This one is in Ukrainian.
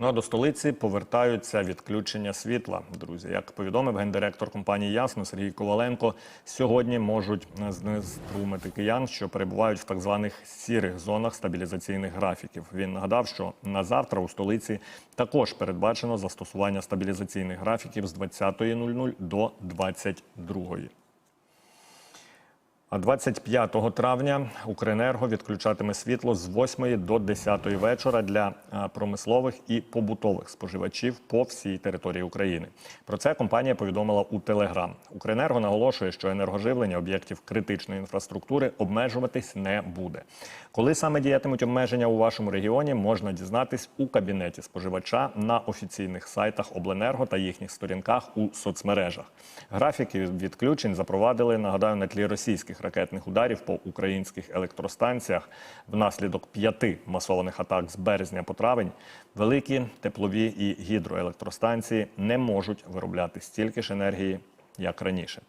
Ну а до столиці повертаються відключення світла. Друзі, як повідомив гендиректор компанії Ясно Сергій Коваленко, сьогодні можуть знеструмити киян, що перебувають в так званих сірих зонах стабілізаційних графіків. Він нагадав, що на завтра у столиці також передбачено застосування стабілізаційних графіків з 20.00 до 22.00. А 25 травня Укренерго відключатиме світло з 8 до 10 вечора для промислових і побутових споживачів по всій території України. Про це компанія повідомила у Телеграм. Укренерго наголошує, що енергоживлення об'єктів критичної інфраструктури обмежуватись не буде. Коли саме діятимуть обмеження у вашому регіоні, можна дізнатись у кабінеті споживача на офіційних сайтах Обленерго та їхніх сторінках у соцмережах. Графіки відключень запровадили, нагадаю, на тлі російських ракетних ударів по українських електростанціях внаслідок п'яти масованих атак з березня по травень. Великі теплові і гідроелектростанції не можуть виробляти стільки ж енергії, як раніше.